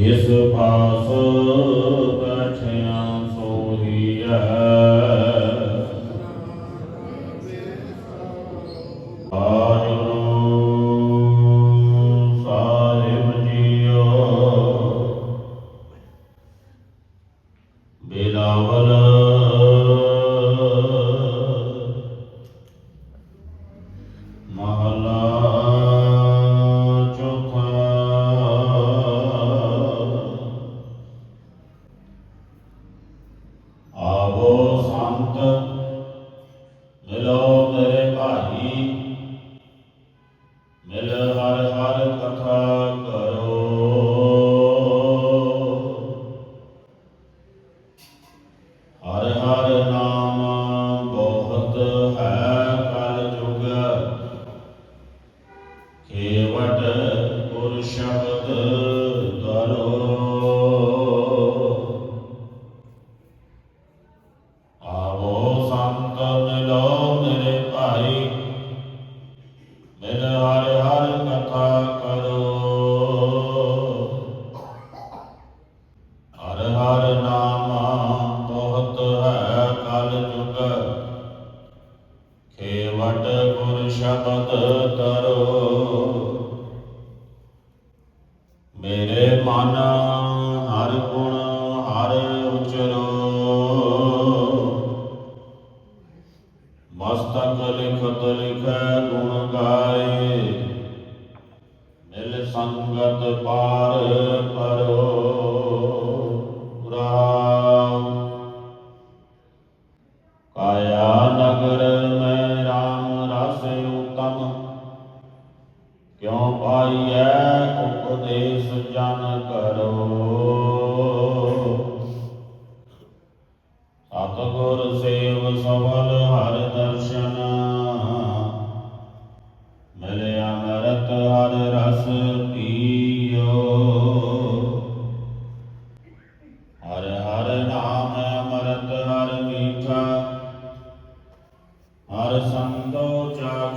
ਇਸ ਪਾਸ ਕਠਿਆ A vos ਗੁਣ ਸੰਗਤ ਪਾਰ ਪਰੋ ਰਾਮ। ਕਾਇਆ ਨਗਰ ਮੈਂ ਰਾਮ ਰਸ ਉਤਮ ਕਿਉ ਪਾਈਐ ਉਪਦੇਸ਼ ਜਨ ਕਰੋ।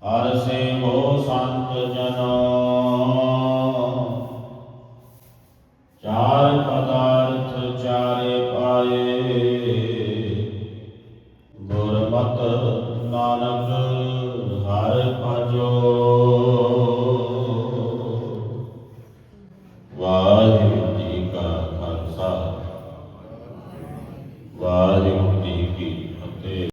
ਹਰ ਸੇਵੋ ਸੰਤ ਜਨੋ। ਚਾਰ ਪਦਾਰਥ ਚਾਰੇ ਪਾਏ। ਗੁਰਮਤ ਨਾਨਕ ਹਰ ਭਜੋ। ਵਾਹਿਗੁਰੂ ਜੀ ਕਾ ਖਾਲਸਾ। ਵਾਹਿਗੁਰੂ